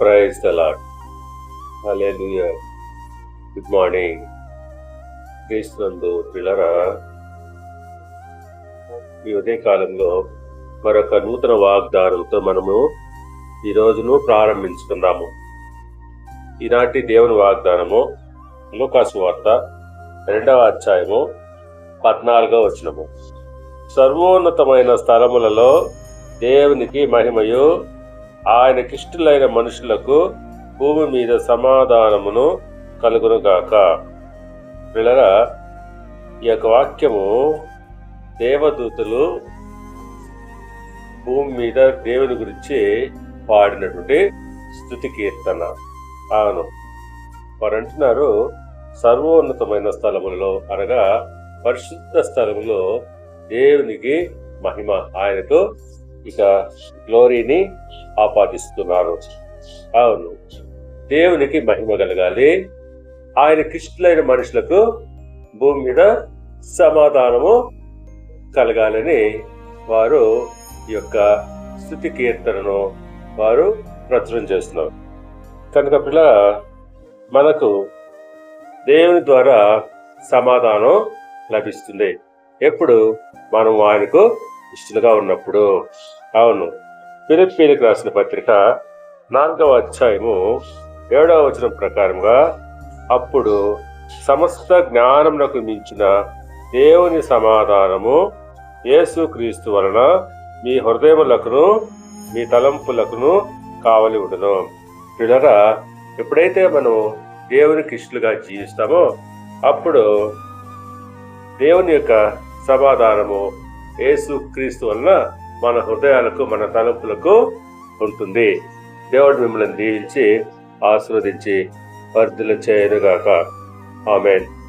Praise the lord good morning క్రీస్తునందు పిల్లరా ఈ ఉదయ కాలంలో మరొక నూతన వాగ్దానంతో మనము ఈ రోజును ప్రారంభించుకుందాము. ఈనాటి దేవుని వాగ్దానము లోకాసు వార్త రెండవ అధ్యాయము పద్నాలుగో వచనము. సర్వోన్నతమైన స్థలములలో దేవునికి మహిమయు ఆయనకిష్టులైన మనుషులకు భూమి మీద సమాధానమును కలుగునుగాక. పిల్లరా ఈ యొక్క వాక్యము దేవదూతలు భూమి మీద దేవుని గురించి పాడినటువంటి స్థుతి కీర్తన. అవును. వారు అంటున్నారు సర్వోన్నతమైన స్థలములలో అనగా పరిశుద్ధ స్థలములో దేవునికి మహిమ ఆయనకు ఇక గ్లోరీని ఆపాదిస్తున్నారు. అవును దేవునికి మహిమ కలగాలి. ఆయన కృష్ణులైన మనుషులకు భూమి మీద సమాధానము కలగాలని వారు ఈ యొక్క స్థుతి కీర్తనను వారు ప్రచురం చేస్తున్నారు. కనుక పిల్ల మనకు దేవుని ద్వారా సమాధానం లభిస్తుంది. ఎప్పుడు? మనం ఆయనకు ఇష్టలుగా ఉన్నప్పుడు అవును ఫిలిప్పీలకు రాసిన పత్రిక నాలుగవ అధ్యాయము ఏడవ వచనం ప్రకారంగా అప్పుడు సమస్త జ్ఞానమునకు మించిన దేవుని సమాధానము యేసుక్రీస్తు వలన మీ హృదయములకును మీ తలంపులకును కావలి ఉండును. పిల్లరా ఎప్పుడైతే మనం దేవునికి ఇష్టలుగా జీవిస్తామో అప్పుడు దేవుని యొక్క సమాధానము యేసు క్రీస్తు వలన మన హృదయాలకు మన తలంపులకు ఉంటుంది. దేవుడు మిమ్మల్ని దీవించి ఆశీర్వదించి వర్ధులు చేయనుగాక ఆమెన్.